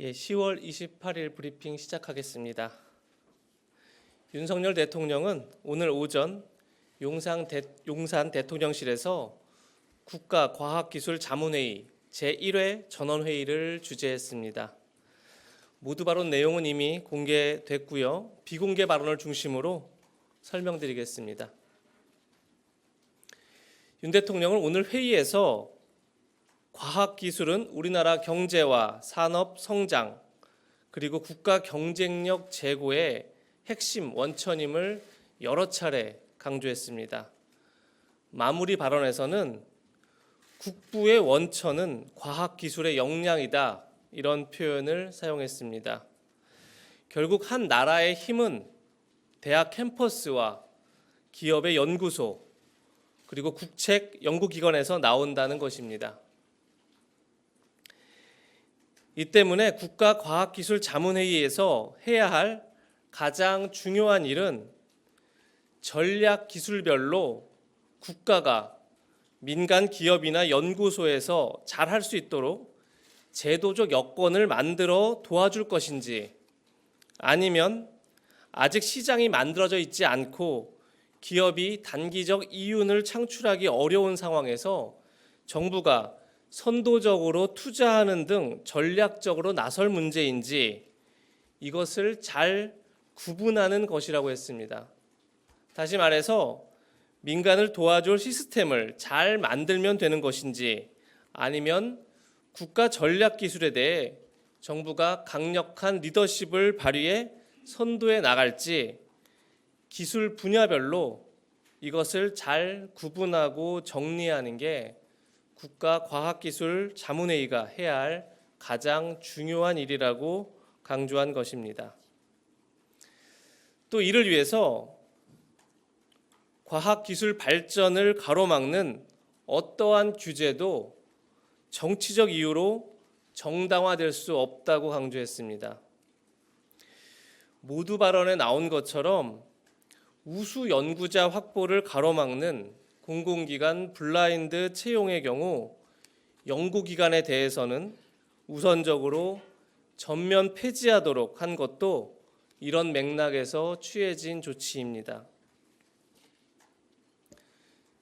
예, 10월 28일 브리핑 시작하겠습니다. 윤석열 대통령은 오늘 오전 용산, 대, 용산 대통령실에서 국가과학기술자문회의 제1회 전원회의를 주재했습니다. 모두 발언 내용은 이미 공개됐고요. 비공개 발언을 중심으로 설명드리겠습니다. 윤 대통령은 오늘 회의에서 과학 기술은 우리나라 경제와 산업 성장 그리고 국가 경쟁력 제고의 핵심 원천임을 여러 차례 강조했습니다. 마무리 발언에서는 국부의 원천은 과학 기술의 역량이다 이런 표현을 사용했습니다. 결국 한 나라의 힘은 대학 캠퍼스와 기업의 연구소 그리고 국책 연구기관에서 나온다는 것입니다. 이 때문에 국가과학기술자문회의에서 해야 할 가장 중요한 일은 전략 기술별로 국가가 민간 기업이나 연구소에서 잘 할 수 있도록 제도적 여건을 만들어 도와줄 것인지 아니면 아직 시장이 만들어져 있지 않고 기업이 단기적 이윤을 창출하기 어려운 상황에서 정부가 선도적으로 투자하는 등 전략적으로 나설 문제인지 이것을 잘 구분하는 것이라고 했습니다. 다시 말해서 민간을 도와줄 시스템을 잘 만들면 되는 것인지 아니면 국가 전략 기술에 대해 정부가 강력한 리더십을 발휘해 선도해 나갈지 기술 분야별로 이것을 잘 구분하고 정리하는 게 국가과학기술 자문회의가 해야 할 가장 중요한 일이라고 강조한 것입니다. 또 이를 위해서 과학기술 발전을 가로막는 어떠한 규제도 정치적 이유로 정당화될 수 없다고 강조했습니다. 모두 발언에 나온 것처럼 우수 연구자 확보를 가로막는 공공기관 블라인드 채용의 경우 연구기관에 대해서는 우선적으로 전면 폐지하도록 한 것도 이런 맥락에서 취해진 조치입니다.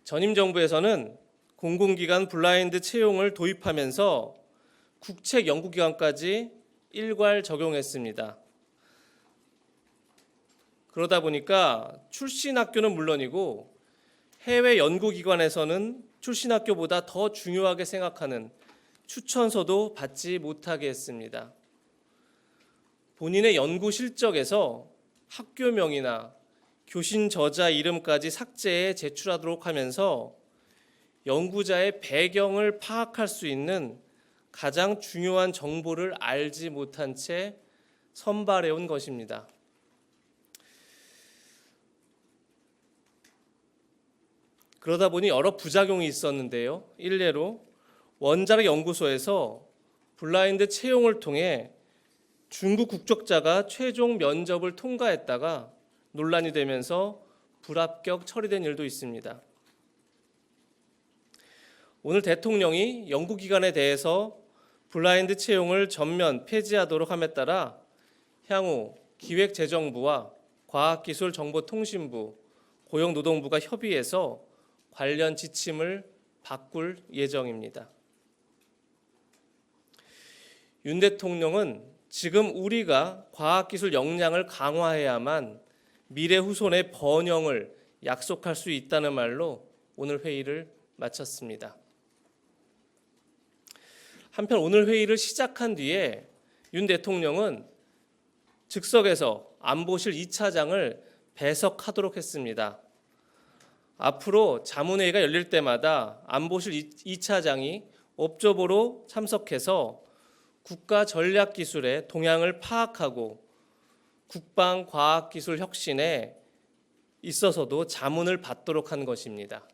전임 정부에서는 공공기관 블라인드 채용을 도입하면서 국책 연구기관까지 일괄 적용했습니다. 그러다 보니까 출신 학교는 물론이고 해외 연구기관에서는 출신 학교보다 더 중요하게 생각하는 추천서도 받지 못하게 했습니다. 본인의 연구 실적에서 학교명이나 교신 저자 이름까지 삭제해 제출하도록 하면서 연구자의 배경을 파악할 수 있는 가장 중요한 정보를 알지 못한 채 선발해 온 것입니다. 그러다 보니 여러 부작용이 있었는데요. 일례로 원자력 연구소에서 블라인드 채용을 통해 중국 국적자가 최종 면접을 통과했다가 논란이 되면서 불합격 처리된 일도 있습니다. 오늘 대통령이 연구기관에 대해서 블라인드 채용을 전면 폐지하도록 함에 따라 향후 기획재정부와 과학기술정보통신부, 고용노동부가 협의해서 관련 지침을 바꿀 예정입니다. 윤 대통령은 지금 우리가 과학기술 역량을 강화해야만 미래 후손의 번영을 약속할 수 있다는 말로 오늘 회의를 마쳤습니다. 한편 오늘 회의를 시작한 뒤에 윤 대통령은 즉석에서 안보실 2차장을 배석하도록 했습니다. 앞으로 자문회의가 열릴 때마다 안보실 2차장이 업적으로 참석해서 국가 전략 기술의 동향을 파악하고 국방 과학 기술 혁신에 있어서도 자문을 받도록 한 것입니다.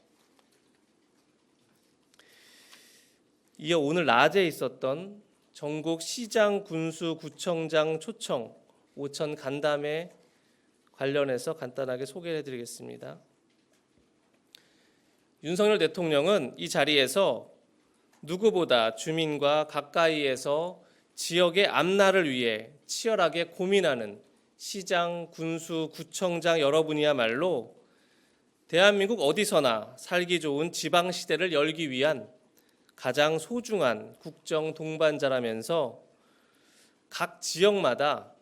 이어 오늘 낮에 있었던 전국 시장 군수 구청장 초청 5천 간담회 관련해서 간단하게 소개해 드리겠습니다. 윤석열 대통령은 이 자리에서 누구보다 주민과 가까이에서 지역의 앞날을 위해 치열하게 고민하는 시장, 군수, 구청장 여러분이야말로 대한민국 어디서나 살기 좋은 지방 시대를 열기 위한 가장 소중한 국정 동반자라면서 각 지역마다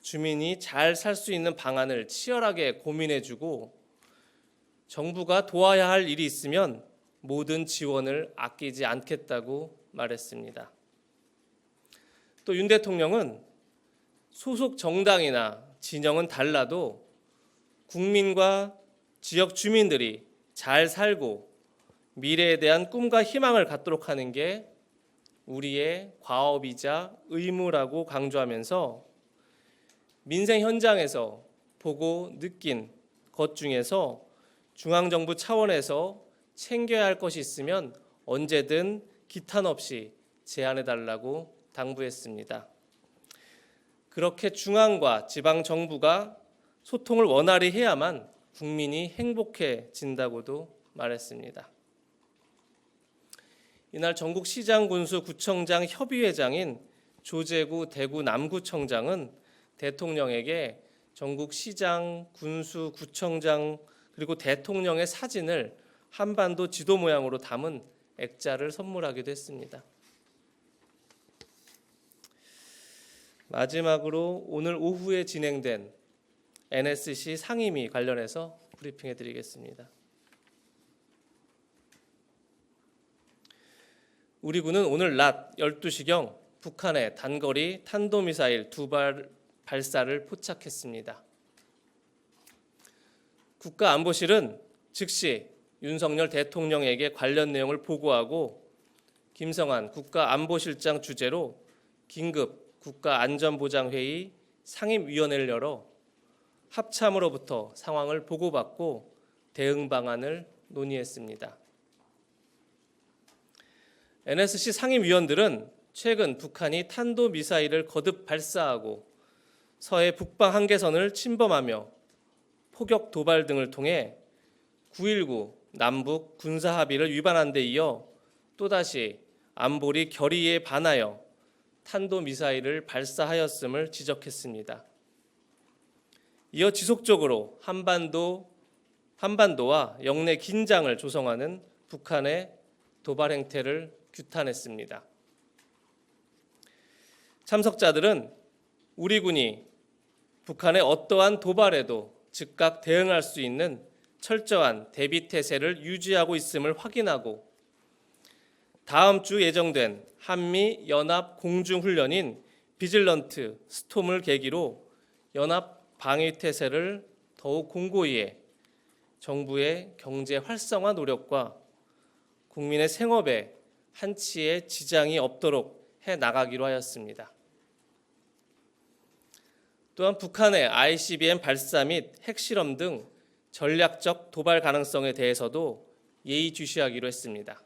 주민이 잘 살 수 있는 방안을 치열하게 고민해주고 정부가 도와야 할 일이 있으면 모든 지원을 아끼지 않겠다고 말했습니다. 또 윤 대통령은 소속 정당이나 진영은 달라도 국민과 지역 주민들이 잘 살고 미래에 대한 꿈과 희망을 갖도록 하는 게 우리의 과업이자 의무라고 강조하면서 민생 현장에서 보고 느낀 것 중에서 중앙정부 차원에서 챙겨야 할 것이 있으면 언제든 기탄 없이 제안해 달라고 당부했습니다. 그렇게 중앙과 지방 정부가 소통을 원활히 해야만 국민이 행복해진다고도 말했습니다. 이날 전국 시장 군수 구청장 협의회장인 조재구 대구 남구청장은 대통령에게 전국 시장 군수 구청장 그리고 대통령의 사진을 한반도 지도 모양으로 담은 액자를 선물하기도 했습니다. 마지막으로 오늘 오후에 진행된 NSC 상임위 관련해서 브리핑해 드리겠습니다. 우리 군은 오늘 낮 12시경 북한의 단거리 탄도미사일 두 발 발사를 포착했습니다. 국가안보실은 즉시 윤석열 대통령에게 관련 내용을 보고하고 김성한 국가안보실장 주재로 긴급 국가안전보장회의 상임위원회를 열어 합참으로부터 상황을 보고받고 대응 방안을 논의했습니다. NSC 상임위원들은 최근 북한이 탄도 미사일을 거듭 발사하고 서해 북방 한계선을 침범하며 포격 도발 등을 통해 9.19 남북 군사 합의를 위반한 데 이어 또다시 안보리 결의에 반하여 탄도 미사일을 발사하였음을 지적했습니다. 이어 지속적으로 한반도 한반도와 영내 긴장을 조성하는 북한의 도발 행태를 규탄했습니다. 참석자들은 우리 군이 북한의 어떠한 도발에도 즉각 대응할 수 있는 철저한 대비 태세를 유지하고 있음을 확인하고 다음 주 예정된 한미 연합 공중 훈련인 비질런트 스톰을 계기로 연합 방위 태세를 더욱 공고히 해 정부의 경제 활성화 노력과 국민의 생업에 한치의 지장이 없도록 해 나가기로 하였습니다. 또한 북한의 ICBM 발사 및 핵실험 등 전략적 도발 가능성에 대해서도 예의주시하기로 했습니다.